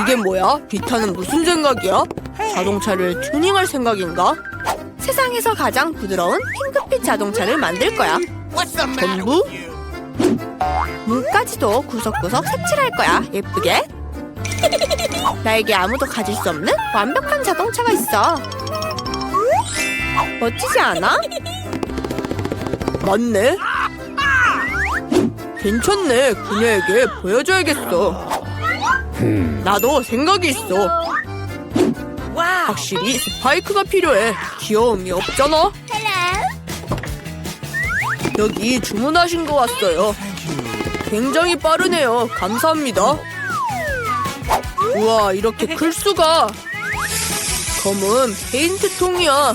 이게 뭐야? 비타는 무슨 생각이야? 자동차를 튜닝할 생각인가? 세상에서 가장 부드러운 핑크빛 자동차를 만들 거야. 전부? 문까지도 구석구석 색칠할 거야. 예쁘게. 나에게 아무도 가질 수 없는 완벽한 자동차가 있어. 멋지지 않아? 맞네. 괜찮네. 그녀에게 보여줘야겠어. 나도 생각이 있어. 확실히 스파이크가 필요해. 귀여움이 없잖아. 여기 주문하신 거 왔어요. 굉장히 빠르네요. 감사합니다. 우와, 이렇게 클 수가. 검은 페인트 통이야.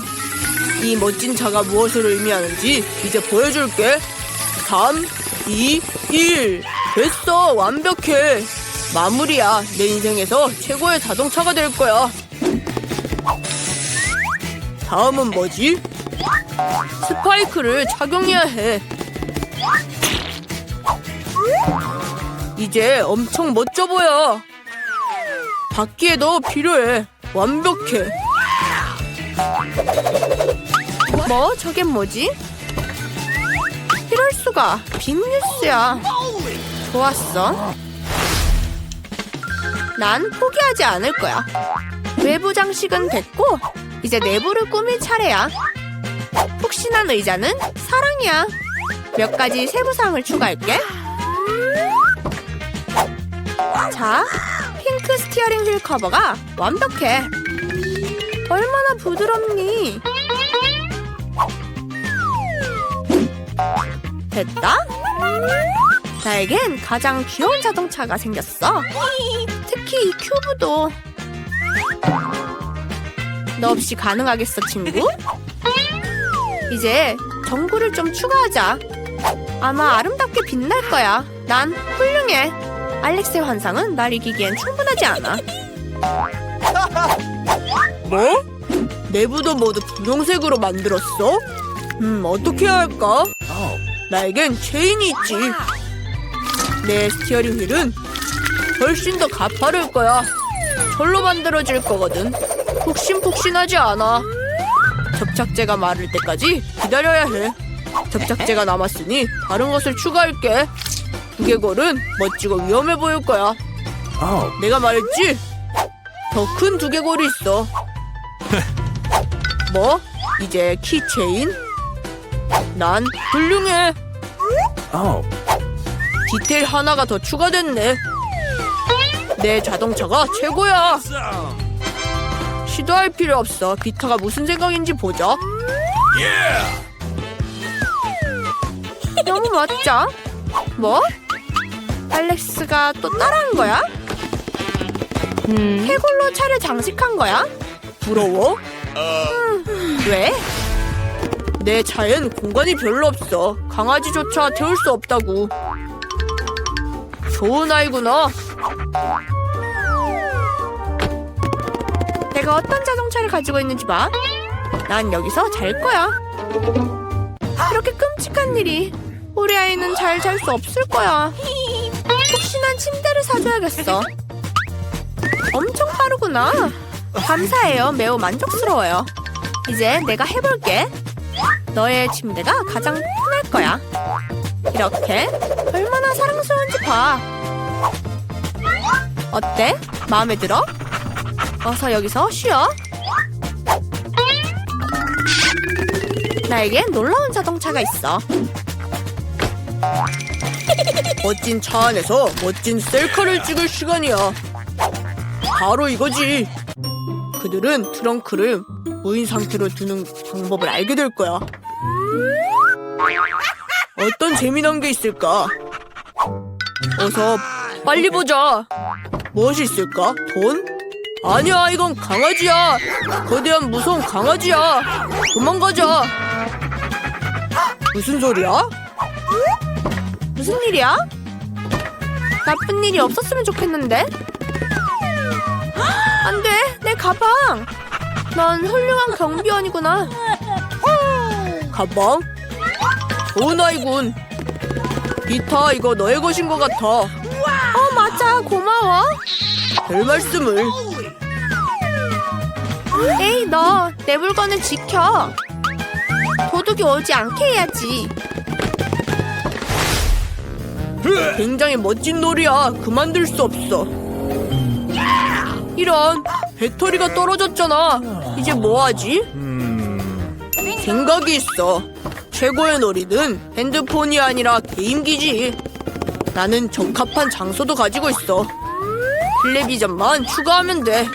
이 멋진 차가 무엇을 의미하는지 이제 보여줄게. 3, 2, 1. 됐어. 완벽해. 마무리야. 내 인생에서 최고의 자동차가 될 거야. 다음은 뭐지? 스파이크를 착용해야 해. 이제 엄청 멋져 보여. 바퀴에도 필요해. 완벽해. 뭐? 저겐 뭐지? 이럴 수가. 빅뉴스야. 좋았어. 난 포기하지 않을 거야. 외부 장식은 됐고 이제 내부를 꾸밀 차례야. 푹신한 의자는 사랑이야. 몇 가지 세부사항을 추가할게. 자, 핑크 스티어링 휠 커버가 완벽해. 얼마나 부드럽니? 됐다? 나에겐 가장 귀여운 자동차가 생겼어. 특히 이 큐브도. 너 없이 가능하겠어, 친구? 이제 전구를 좀 추가하자. 아마 아름답게 빛날 거야. 난 훌륭해. 알렉스의 환상은 날 이기기엔 충분하지 않아. 뭐? 내부도 모두 분홍색으로 만들었어? 음, 어떻게 해야 할까? 나에겐 체인이 있지. 내 스티어링 휠은 훨씬 더 가파를 거야. 철로 만들어질 거거든. 폭신폭신하지 않아. 접착제가 마를 때까지 기다려야 해. 접착제가 남았으니 다른 것을 추가할게. 두개골은 멋지고 위험해 보일 거야. 내가 말했지? 더 큰 두개골이 있어. 뭐? 이제 키체인? 난 훌륭해. 디테일 하나가 더 추가됐네. 내 자동차가 최고야. 시도할 필요 없어. 비타가 무슨 생각인지 보자. 너무 멋져. 뭐? 알렉스가 또 따라한 거야? 해골로 차를 장식한 거야? 부러워? 음, 왜? 내 차엔 공간이 별로 없어. 강아지조차 태울 수 없다고. 좋은 아이구나. 내가 어떤 자동차를 가지고 있는지 봐. 난 여기서 잘 거야. 이렇게 끔찍한 일이. 우리 아이는 잘 잘 수 없을 거야. 혹시난 침대를 사줘야겠어. 엄청 빠르구나. 감사해요. 매우 만족스러워요. 이제 내가 해볼게. 너의 침대가 가장 편할 거야. 이렇게 얼마나 사랑스러운지 봐. 어때? 마음에 들어? 어서 여기서 쉬어. 나에겐 놀라운 자동차가 있어. 멋진 차 안에서 멋진 셀카를 찍을 시간이야. 바로 이거지. 그들은 트렁크를 무인 상태로 두는 방법을 알게 될 거야. 어떤 재미난 게 있을까? 어서 빨리 보자. 무엇이 있을까? 돈? 아니야, 이건 강아지야. 거대한 무서운 강아지야. 도망가자. 무슨 소리야? 무슨 일이야? 나쁜 일이 없었으면 좋겠는데. 안 돼, 내 가방. 넌 훌륭한 경비원이구나. 가방? 좋은 아이군. 비타, 이거 너의 것인 것 같아. 어, 맞아. 고마워. 별 말씀을. 에이, 너 내 물건을 지켜. 도둑이 오지 않게 해야지. 굉장히 멋진 놀이야. 그만둘 수 없어. 이런 배터리가 떨어졌잖아. 이제 뭐 하지? 생각이 있어. 최고의 놀이는 핸드폰이 아니라 게임기지. 나는 적합한 장소도 가지고 있어. 텔레비전만 추가하면 돼.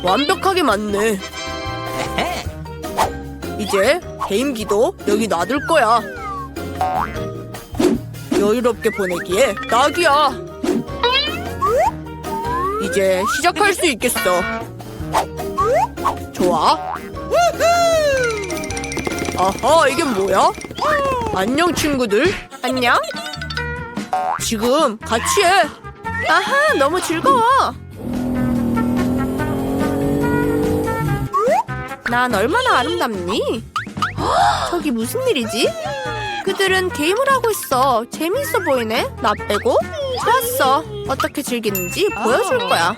완벽하게 맞네. 이제 게임기도 여기 놔둘 거야. 여유롭게 보내기에 딱이야. 이제 시작할 수 있겠어. 좋아. 아하, 이게 뭐야? 안녕, 친구들. 안녕? 지금 같이 해. 아하, 너무 즐거워. 난 얼마나 아름답니? 헉, 저기 무슨 일이지? 그들은 게임을 하고 있어. 재미있어 보이네. 나 빼고. 좋았어. 어떻게 즐기는지 보여줄 거야.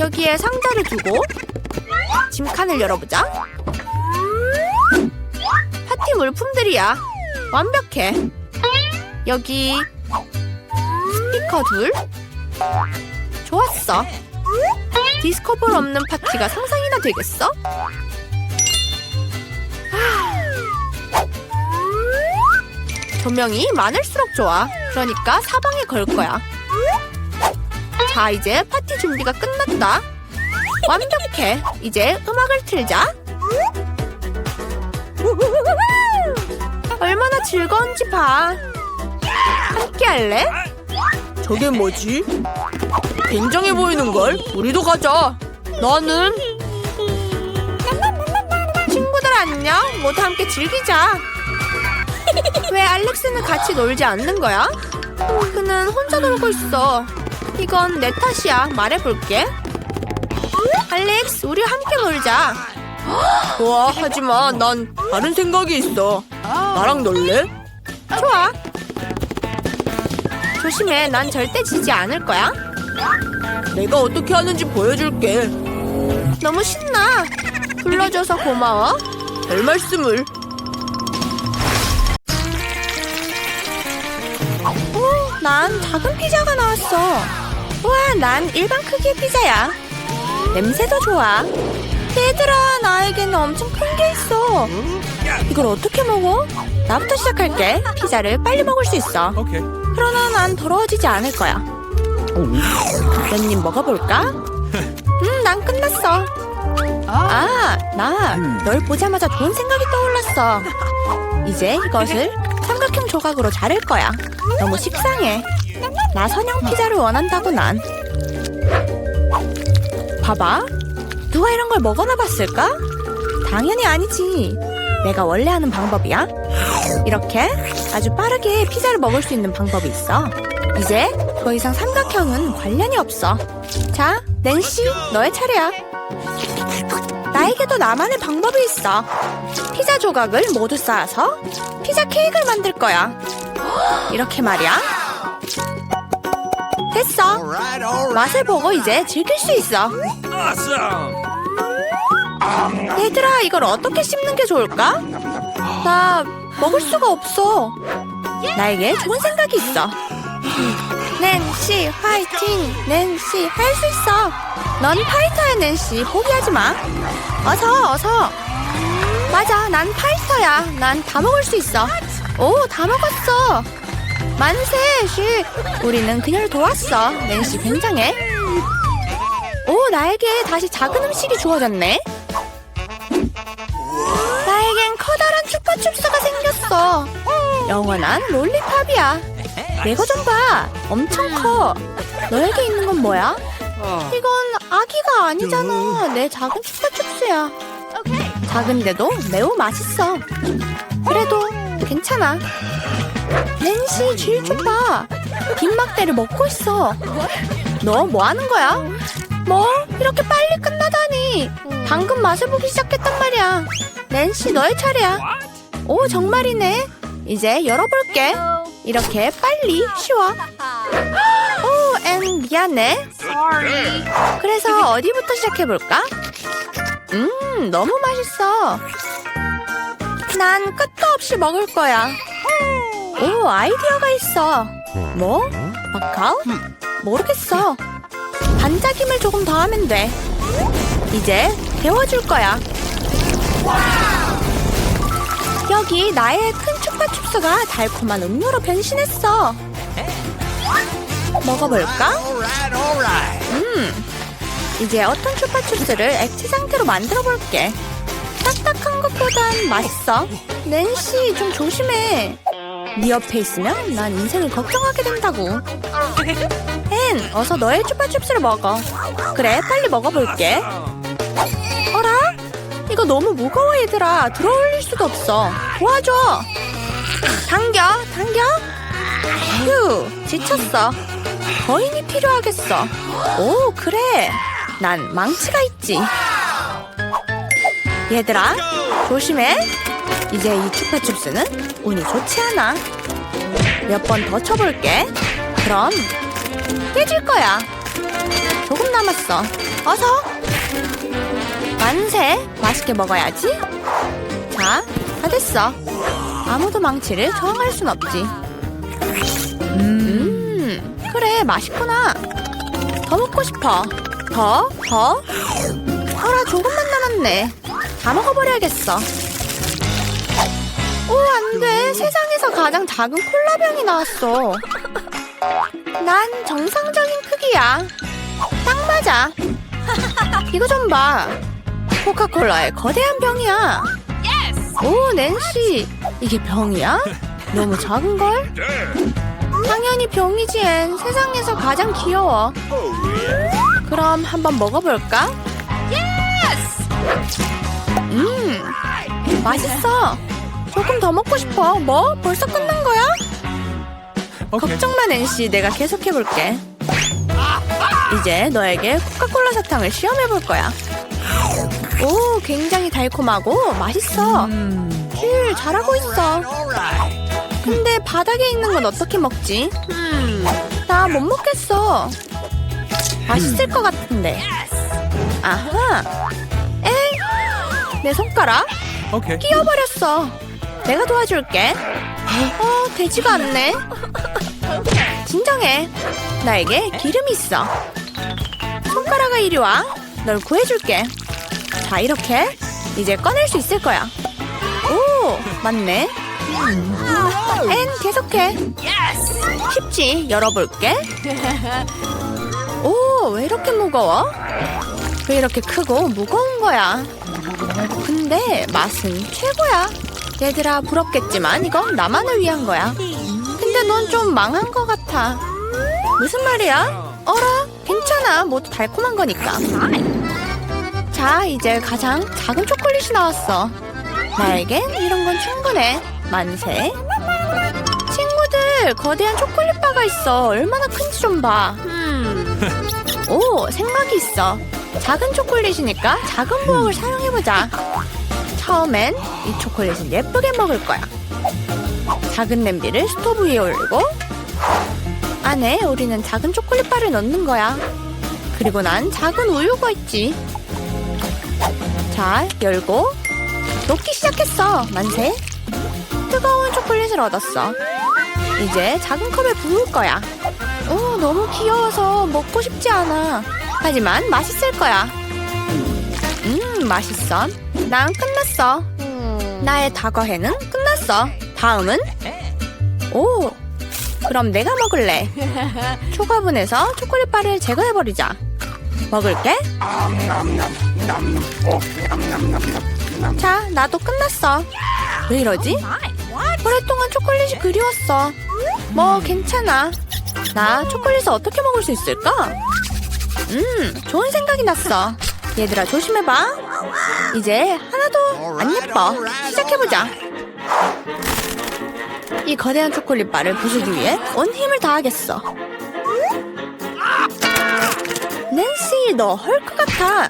여기에 상자를 두고 짐칸을 열어보자. 물품들이야. 완벽해. 여기 스피커 둘. 좋았어. 디스코볼 없는 파티가 상상이나 되겠어? 조명이 많을수록 좋아. 그러니까 사방에 걸 거야. 자, 이제 파티 준비가 끝났다. 완벽해. 이제 음악을 틀자. 얼마나 즐거운지 봐. 함께 할래? 저게 뭐지? 굉장해 보이는 걸. 우리도 가자. 나는 친구들 안녕. 모두 함께 즐기자. 왜 알렉스는 같이 놀지 않는 거야? 그는 혼자 놀고 있어. 이건 내 탓이야. 말해볼게. 알렉스, 우리 함께 놀자. 좋아, 하지만 난 다른 생각이 있어. 나랑 놀래? 좋아. 조심해, 난 절대 지지 않을 거야. 내가 어떻게 하는지 보여줄게. 너무 신나. 불러줘서 고마워. 별 말씀을. 오, 난 작은 피자가 나왔어. 우와, 난 일반 크기의 피자야. 냄새도 좋아. 얘들아, 나에게는 엄청 큰 게 있어. 이걸 어떻게 먹어? 나부터 시작할게. 피자를 빨리 먹을 수 있어. 그러나 난 더러워지지 않을 거야. 몇입 먹어볼까? 음, 난 끝났어. 아, 나 널 보자마자 좋은 생각이 떠올랐어. 이제 이것을 삼각형 조각으로 자를 거야. 너무 식상해. 나 선형 피자를 원한다고 난. 봐봐. 누가 이런 걸 먹어나 봤을까? 당연히 아니지. 내가 원래 하는 방법이야. 이렇게 아주 빠르게 피자를 먹을 수 있는 방법이 있어. 이제 더 이상 삼각형은 관련이 없어. 자, 낸시, 너의 차례야. 나에게도 나만의 방법이 있어. 피자 조각을 모두 쌓아서 피자 케이크를 만들 거야. 이렇게 말이야. 됐어. 맛을 보고 이제 즐길 수 있어. 얘들아, 이걸 어떻게 씹는 게 좋을까? 나 먹을 수가 없어. 나에게 좋은 생각이 있어. 낸시, 화이팅! 낸시, 할 수 있어! 넌 파이터야, 낸시. 포기하지 마. 어서, 어서. 맞아, 난 파이터야. 난 다 먹을 수 있어. 오, 다 먹었어. 만세, 쉿. 우리는 그녀를 도왔어. 낸시 굉장해. 오, 나에게 다시 작은 음식이 주어졌네. 나에겐 커다란 추파춥스가 생겼어. 영원한 롤리팝이야. 내거 좀 봐. 엄청 커. 너에게 있는 건 뭐야? 이건 아기가 아니잖아. 내 작은 추파춥스야. 작은데도 매우 맛있어. 그래도 괜찮아. 낸시 쥐좀 봐. 빈막대를 먹고 있어. 너 뭐 하는 거야? 뭐? 이렇게 빨리 끝나다니. 방금 맛을 보기 시작했단 말이야. 낸시 너의 차례야. 오 정말이네. 이제 열어볼게. 이렇게 빨리 쉬워. 오, 앤 미안해. 그래서 어디부터 시작해볼까? 음, 너무 맛있어. 난 끝도 없이 먹을 거야. 오, 아이디어가 있어. 뭐? 마카오? 모르겠어. 반짝임을 조금 더 하면 돼. 이제 데워줄 거야. 여기 나의 큰 추파춥스가 달콤한 음료로 변신했어. 먹어볼까? Alright. 이제 어떤 추파춥스를 액체 상태로 만들어 볼게. 딱딱한 것보단 맛있어. 낸시 좀 조심해. 네 옆에 있으면 난 인생을 걱정하게 된다고. 앤, 어서 너의 추파춥스를 먹어. 그래, 빨리 먹어볼게. 어라? 이거 너무 무거워 얘들아. 들어올릴 수도 없어. 도와줘. 당겨, 당겨. 휴, 지쳤어. 거인이 필요하겠어. 오, 그래. 난 망치가 있지. 얘들아, 조심해. 이제 이 추파춥스는 운이 좋지 않아. 몇 번 더 쳐볼게. 그럼 깨질 거야. 조금 남았어. 어서. 만세. 맛있게 먹어야지. 자, 다 됐어. 아무도 망치를 저항할 순 없지. 음, 그래, 맛있구나. 더 먹고 싶어. 더, 더. 어라, 조금만 남았네. 다 먹어버려야겠어. 오, 안 돼. 세상에서 가장 작은 콜라병이 나왔어. 난 정상적인 크기야. 딱 맞아. 이거 좀 봐. 코카콜라의 거대한 병이야. 오, 낸시. 이게 병이야? 너무 작은걸? 당연히 병이지, 앤. 세상에서 가장 귀여워. 그럼 한번 먹어볼까? 음, 맛있어. 조금 더 먹고 싶어. 뭐? 벌써 끝난 거야? 걱정 마, 낸시. 내가 계속해볼게. 이제 너에게 코카콜라 사탕을 시험해볼 거야. 오, 굉장히 달콤하고 맛있어. 힐, 잘하고 있어. 근데 바닥에 있는 건 어떻게 먹지? 나못 먹겠어. 맛있을 것 같은데. 아하. 엥? 내 손가락 Okay. 끼어버렸어. 내가 도와줄게. 어, 되지가 않네. 진정해. 나에게 기름이 있어. 손가락아 이리 와. 널 구해줄게. 자, 이렇게 이제 꺼낼 수 있을 거야. 오, 맞네. 앤 계속해. 쉽지. 열어볼게. 오, 왜 이렇게 무거워? 왜 이렇게 크고 무거운 거야? 근데 맛은 최고야. 얘들아 부럽겠지만 이건 나만을 위한 거야. 근데 넌 좀 망한 것 같아. 무슨 말이야? 어라, 괜찮아. 모두 달콤한 거니까. 자, 이제 가장 작은 초콜릿이 나왔어. 나에겐 이런 건 충분해. 만세. 친구들, 거대한 초콜릿 바가 있어. 얼마나 큰지 좀 봐. 오, 생각이 있어. 작은 초콜릿이니까 작은 부엌을 사용해보자. 처음엔 이 초콜릿을 예쁘게 먹을 거야. 작은 냄비를 스토브 위에 올리고 안에 우리는 작은 초콜릿바를 넣는 거야. 그리고 난 작은 우유가 있지. 자, 열고 녹기 시작했어. 만세. 뜨거운 초콜릿을 얻었어. 이제 작은 컵에 부을 거야. 오, 너무 귀여워서 먹고 싶지 않아. 하지만 맛있을 거야. 음, 맛있어. 난 끝났어. 나의 다과회는 끝났어. 다음은? 오, 그럼 내가 먹을래. 초가분해서 초콜릿 바를 제거해버리자. 먹을게. 자, 나도 끝났어. 왜 이러지? 오랫동안 초콜릿이 그리웠어. 뭐, 괜찮아. 나 초콜릿을 어떻게 먹을 수 있을까? 음, 좋은 생각이 났어. 얘들아, 조심해봐. 이제 하나도 안 예뻐. 시작해보자. 이 거대한 초콜릿 바를 부수기 위해 온 힘을 다하겠어. 낸시, 너 헐크 같아.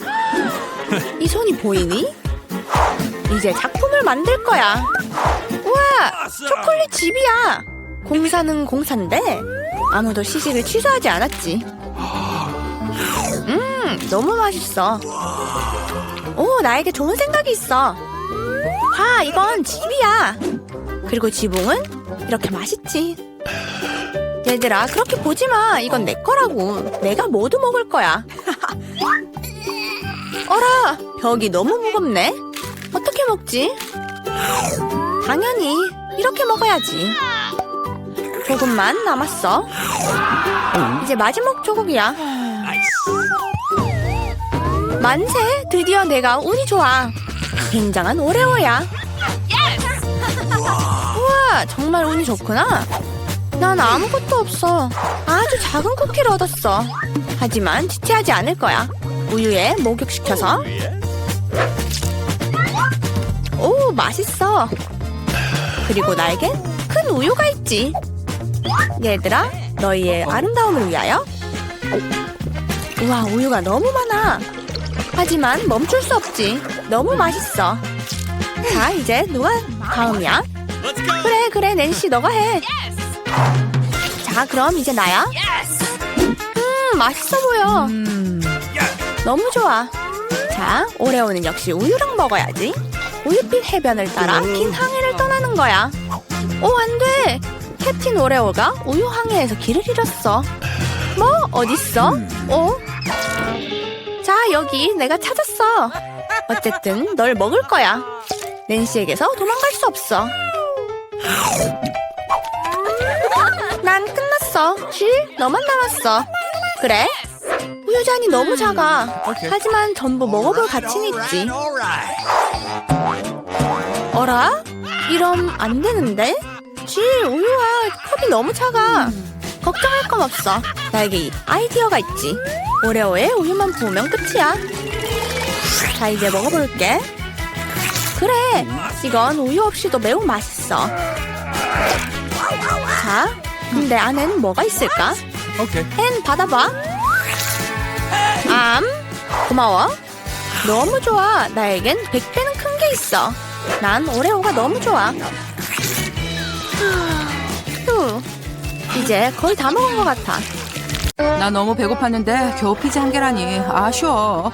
이 손이 보이니? 이제 작품을 만들 거야. 우와, 초콜릿 집이야. 공사는 공사인데 아무도 시식을 취소하지 않았지. 음, 너무 맛있어. 오, 나에게 좋은 생각이 있어. 봐, 이건 집이야. 그리고 지붕은 이렇게 맛있지. 얘들아, 그렇게 보지 마. 이건 내 거라고. 내가 모두 먹을 거야. 어라, 벽이 너무 무겁네. 어떻게 먹지? 당연히 이렇게 먹어야지. 조금만 남았어. 이제 마지막 조각이야. 만세! 드디어 내가 운이 좋아. 굉장한 오레오야. 우와, 정말 운이 좋구나. 난 아무것도 없어. 아주 작은 쿠키를 얻었어. 하지만 지체하지 않을 거야. 우유에 목욕시켜서. 오, 맛있어. 그리고 나에겐 큰 우유가 있지. 얘들아, 너희의 아름다움을 위하여. 우와, 우유가 너무 많아. 하지만 멈출 수 없지. 너무 맛있어. 자, 이제 누가 다음이야? 그래, 그래, 낸시, 너가 해. 자, 그럼 이제 나야. 음, 맛있어 보여. 너무 좋아. 자, 오레오는 역시 우유랑 먹어야지. 우유빛 해변을 따라 긴 항해를 떠나는 거야. 오, 안 돼! 캡틴 오레오가 우유 항해에서 길을 잃었어. 뭐? 어딨어? 어? 자, 여기 내가 찾았어. 어쨌든 널 먹을 거야. 낸시에게서 도망갈 수 없어. 난 끝났어. 실, 너만 남았어. 그래? 우유잔이 너무 작아. 하지만 전부 먹어볼 가치는 있지. 어라? 이럼 안 되는데? 질, 우유야. 컵이 너무 작아. 걱정할 건 없어. 나에게 이 아이디어가 있지. 오레오에 우유만 부으면 끝이야. 자, 이제 먹어볼게. 그래, 이건 우유 없이도 매우 맛있어. 자, 근데 안엔 뭐가 있을까? 앤 받아봐. 암, 고마워. 너무 좋아. 나에겐 100배는 큰 게 있어. 난 오레오가 너무 좋아. 휴, 이제 거의 다 먹은 것 같아. 나 너무 배고팠는데 겨우 피자 한 개라니 아쉬워.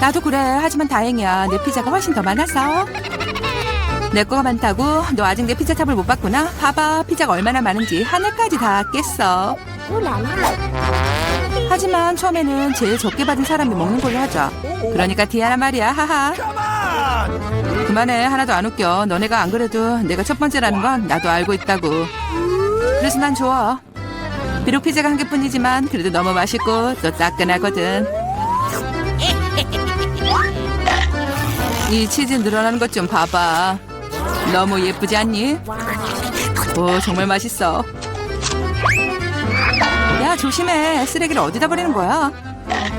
나도 그래. 하지만 다행이야. 내 피자가 훨씬 더 많아서. 내 거가 많다고? 너 아직 내 피자 탑을 못 봤구나? 봐봐. 피자가 얼마나 많은지 하늘까지 다 깼어. 하지만 처음에는 제일 적게 받은 사람이 먹는 걸로 하자. 그러니까 디아나 말이야. 하하. 그만해. 하나도 안 웃겨. 너네가 안 그래도 내가 첫 번째라는 건 나도 알고 있다고. 그래서 난 좋아. 비록 피자가 한 개뿐이지만 그래도 너무 맛있고 또 따끈하거든. 이 치즈 늘어나는 것 좀 봐봐. 너무 예쁘지 않니? 오 정말 맛있어. 야 조심해. 쓰레기를 어디다 버리는 거야?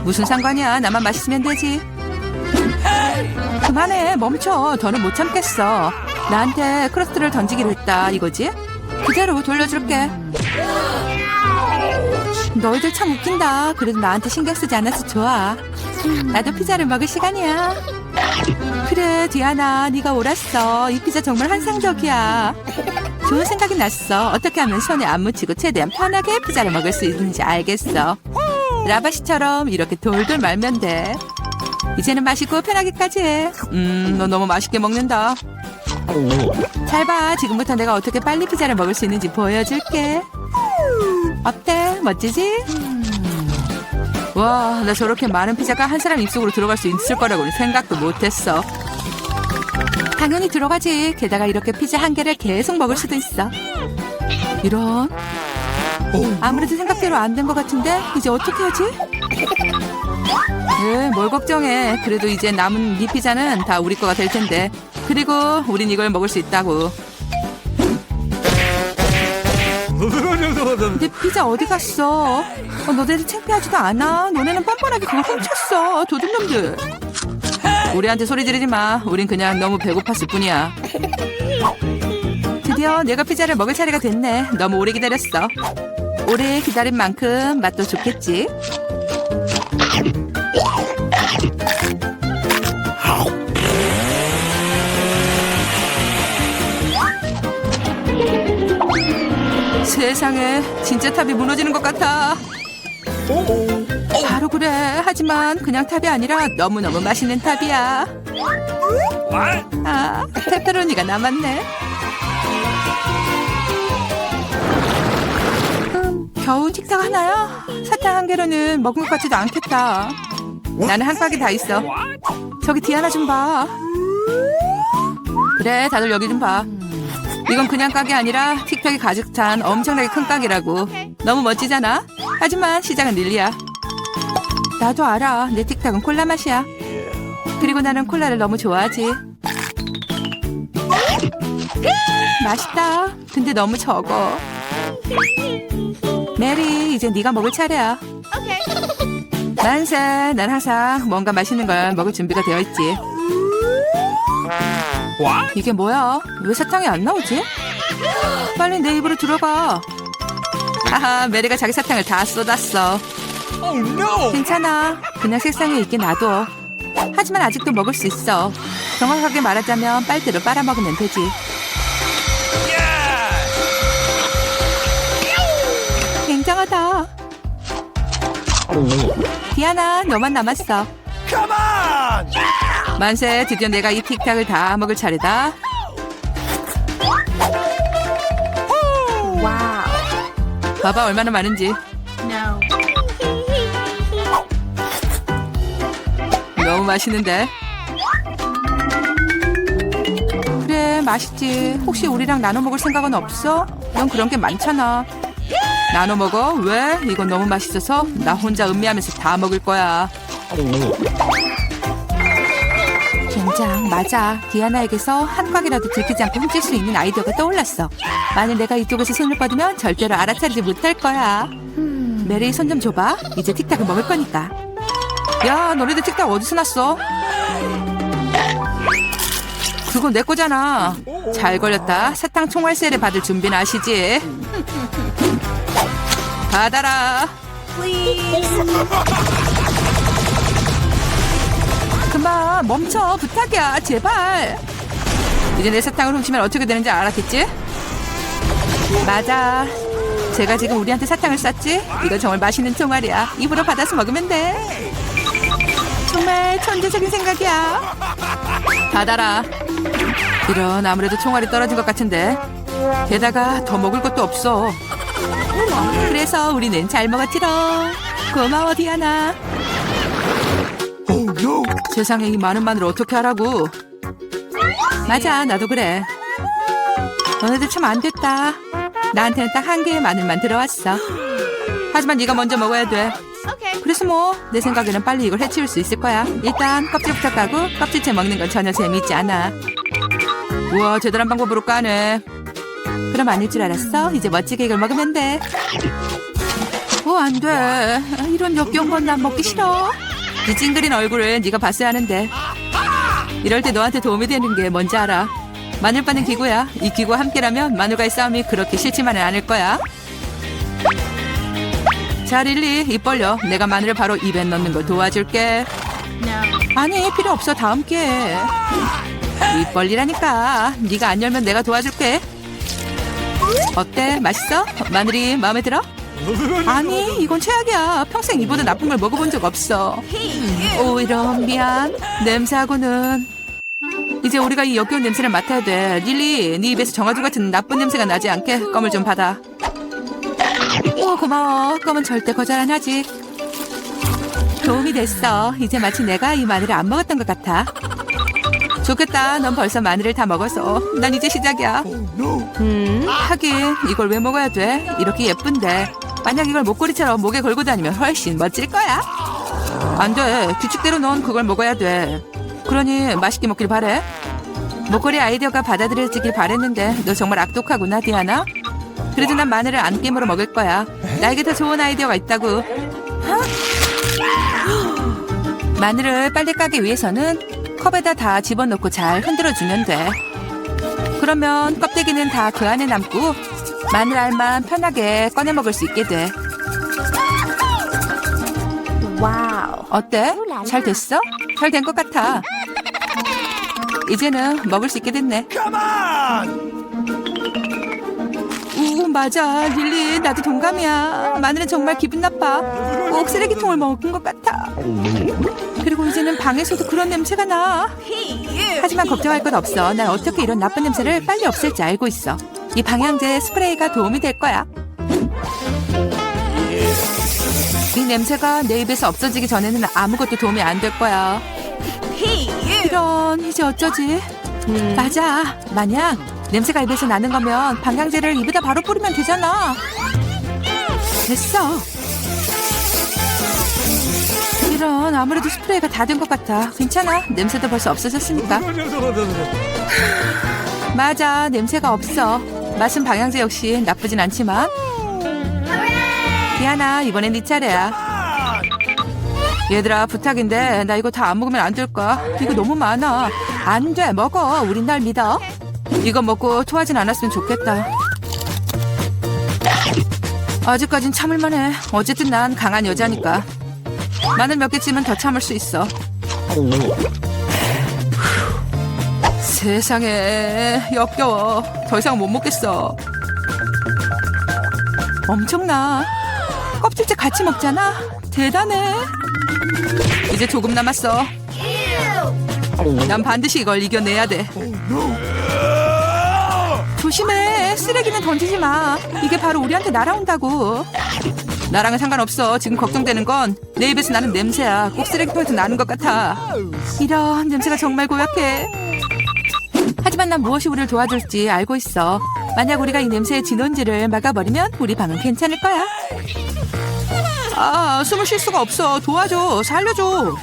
무슨 상관이야. 나만 맛있으면 되지. 그만해. 멈춰. 더는 못 참겠어. 나한테 크러스트를 던지기로 했다. 이거지? 그대로 돌려줄게. 너희들 참 웃긴다. 그래도 나한테 신경 쓰지 않아서 좋아. 나도 피자를 먹을 시간이야. 그래, 디아나, 네가 옳았어. 이 피자 정말 환상적이야. 좋은 생각이 났어. 어떻게 하면 손에 안 묻히고 최대한 편하게 피자를 먹을 수 있는지 알겠어. 라바시처럼 이렇게 돌돌 말면 돼. 이제는 맛있고 편하게까지 해. 음, 너 너무 맛있게 먹는다. 잘 봐. 지금부터 내가 어떻게 빨리 피자를 먹을 수 있는지 보여줄게. 어때? 멋지지? 와, 나 저렇게 많은 피자가 한 사람 입속으로 들어갈 수 있을 거라고는 생각도 못했어. 당연히 들어가지. 게다가 이렇게 피자 한 개를 계속 먹을 수도 있어. 이런. 아무래도 생각대로 안 된 것 같은데 이제 어떻게 하지? 에, 뭘 걱정해. 그래도 이제 남은 네 피자는 다 우리 거가 될 텐데. 그리고 우린 이걸 먹을 수 있다고. 내 피자 어디 갔어? 어, 너네들 창피하지도 않아. 너네는 뻔뻔하게 그걸 훔쳤어. 도둑놈들. 우리한테 소리 지르지 마. 우린 그냥 너무 배고팠을 뿐이야. 드디어 내가 피자를 먹을 차례가 됐네. 너무 오래 기다렸어. 오래 기다린 만큼 맛도 좋겠지. 세상에 진짜 탑이 무너지는 것 같아. 바로 그래. 하지만 그냥 탑이 아니라 너무너무 맛있는 탑이야. 아, 페페로니가 남았네. 음, 겨우 식당 하나요? 사탕 한 개로는 먹은 것 같지도 않겠다. 나는 한 가게 다 있어. 저기 디아나 좀 봐. 그래, 다들 여기 좀 봐. 이건 그냥 가게 아니라 틱톡이 가득 찬 엄청나게 큰 가게라고. 너무 멋지잖아? 하지만 시작은 릴리야. 나도 알아. 내 틱톡은 콜라 맛이야. 그리고 나는 콜라를 너무 좋아하지. 맛있다. 근데 너무 적어. 메리, 이제 네가 먹을 차례야. 만세, 난 항상 뭔가 맛있는 걸 먹을 준비가 되어 있지. 이게 뭐야? 왜 사탕이 안 나오지? 빨리 내 입으로 들어가. 하하, 메리가 자기 사탕을 다 쏟았어. Oh no! 괜찮아. 그냥 색상에 있게 놔둬. 하지만 아직도 먹을 수 있어. 정확하게 말하자면 빨대로 빨아먹으면 되지. Yes! 굉장하다. 디아나, 너만 남았어. 만세, 드디어 내가 이 틱탁을 다 먹을 차례다. 봐봐, 얼마나 많은지. 너무 맛있는데. 그래, 맛있지. 혹시 우리랑 나눠 먹을 생각은 없어? 넌 그런 게 많잖아. 나눠 먹어? 왜? 이건 너무 맛있어서 나 혼자 음미하면서 다 먹을 거야. 굉장 맞아. 디아나에게서 한 각이라도 들키지 않고 훔칠 수 있는 아이디어가 떠올랐어. 만일 내가 이쪽에서 손을 뻗으면 절대로 알아차리지 못할 거야. 메리 손 좀 줘봐. 이제 틱탁을 먹을 거니까. 야, 너네들 틱탁 어디서 났어? 그건 내 거잖아. 잘 걸렸다. 사탕 총알세를 받을 준비는 아시지? 받아라. 그만 멈춰 부탁이야 제발. 이제 내 사탕을 훔치면 어떻게 되는지 알았겠지? 맞아. 제가 지금 우리한테 사탕을 쐈지? 이거 정말 맛있는 총알이야. 입으로 받아서 먹으면 돼. 정말 천재적인 생각이야. 받아라. 이런 아무래도 총알이 떨어진 것 같은데. 게다가 더 먹을 것도 없어. 그래서 우리는 잘 먹었지롱. 고마워 디아나! 세상에 이 많은 마늘 어떻게 하라고? 맞아, 나도 그래. 너네들 참 안 됐다. 나한테는 딱 한 개의 마늘만 들어왔어. 하지만 네가 먼저 먹어야 돼. 그래서 뭐 내 생각에는 빨리 이걸 해치울 수 있을 거야. 일단 껍질부터 까고 껍질째 먹는 건 전혀 재미있지 않아. 우와, 제대로 한 방법으로 까네. 그럼 아닐 줄 알았어? 이제 멋지게 이걸 먹으면 돼. 오, 안 돼. 이런 역겨운 건 난 먹기 싫어. 네 찡그린 얼굴을 네가 봤어야 하는데. 이럴 때 너한테 도움이 되는 게 뭔지 알아? 마늘 빠는 기구야. 이 기구와 함께라면 마늘과의 싸움이 그렇게 싫지만은 않을 거야. 자 릴리 입 벌려. 내가 마늘을 바로 입에 넣는 걸 도와줄게. 아니 필요 없어. 다음 기회에. 입 벌리라니까. 네가 안 열면 내가 도와줄게. 어때? 맛있어? 마늘이 마음에 들어? 아니 이건 최악이야. 평생 이보다 나쁜 걸 먹어본 적 없어. 오 이런 미안. 냄새하고는. 이제 우리가 이 역겨운 냄새를 맡아야 돼. 릴리 네 입에서 정아주 같은 나쁜 냄새가 나지 않게 껌을 좀 받아. 오 고마워. 껌은 절대 거절 안 하지. 도움이 됐어. 이제 마치 내가 이 마늘을 안 먹었던 것 같아. 좋겠다. 넌 벌써 마늘을 다 먹어서. 난 이제 시작이야! 음, 하긴 이걸 왜 먹어야 돼? 이렇게 예쁜데 만약 이걸 목걸이처럼 목에 걸고 다니면 훨씬 멋질 거야. 안 돼. 규칙대로 넌 그걸 먹어야 돼. 그러니 맛있게 먹길 바래. 목걸이 아이디어가 받아들여지길 바랬는데 너 정말 악독하구나 디아나. 그래도 난 마늘을 안 깨물어 먹을 거야. 나에게 더 좋은 아이디어가 있다고. 마늘을 빨리 까기 위해서는 컵에다 다 집어넣고 잘 흔들어주면 돼. 그러면 껍데기는 다 그 안에 남고 마늘 알만 편하게 꺼내 먹을 수 있게 돼. 와우. 어때? 잘 됐어? 잘 된 것 같아. 이제는 먹을 수 있게 됐네. Come on! 우응 맞아 릴리 나도 동감이야 마늘은 정말 기분 나빠 꼭 쓰레기통을 먹은 것 같아 그리고 이제는 방에서도 그런 냄새가 나 하지만 걱정할 것 없어 난 어떻게 이런 나쁜 냄새를 빨리 없앨지 알고 있어 이 방향제 스프레이가 도움이 될 거야 이 냄새가 내 입에서 없어지기 전에는 아무것도 도움이 안 될 거야 이런 이제 어쩌지 맞아. 만약 냄새가 입에서 나는 거면 방향제를 입에다 바로 뿌리면 되잖아. 됐어. 이런 아무래도 스프레이가 다 된 것 같아. 괜찮아. 냄새도 벌써 없어졌으니까. 맞아. 냄새가 없어. 맛은 방향제 역시 나쁘진 않지만. 디아나 이번엔 네 차례야. 얘들아 부탁인데 나 이거 다 안 먹으면 안 될까? 이거 너무 많아. 안 돼 먹어. 우린 날 믿어. 이거 먹고 토하진 않았으면 좋겠다. 아직까진 참을만 해. 어쨌든 난 강한 여자니까. 마늘 몇 개쯤은 더 참을 수 있어. 세상에 역겨워. 더 이상 못 먹겠어. 엄청나. 껍질째 같이 먹잖아. 대단해. 이제 조금 남았어. 난 반드시 이걸 이겨내야 돼. 조심해. 쓰레기는 던지지 마. 이게 바로 우리한테 날아온다고. 나랑은 상관없어. 지금 걱정되는 건 내 입에서 나는 냄새야. 꼭 쓰레기통에서 나는 것 같아. 이런 냄새가 정말 고약해. 하지만 난 무엇이 우리를 도와줄지 알고 있어. 만약 우리가 이 냄새의 진원지를 막아버리면 우리 방은 괜찮을 거야. 아, 숨을 쉴 수가 없어. 도와줘. 살려줘.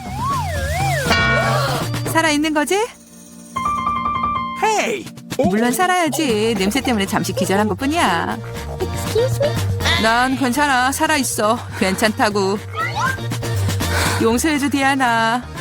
살아있는 거지? Hey! 물론 살아야지. 냄새 때문에 잠시 기절한 것 뿐이야. 난 괜찮아. 살아있어. 괜찮다고. 용서해줘, 디아나.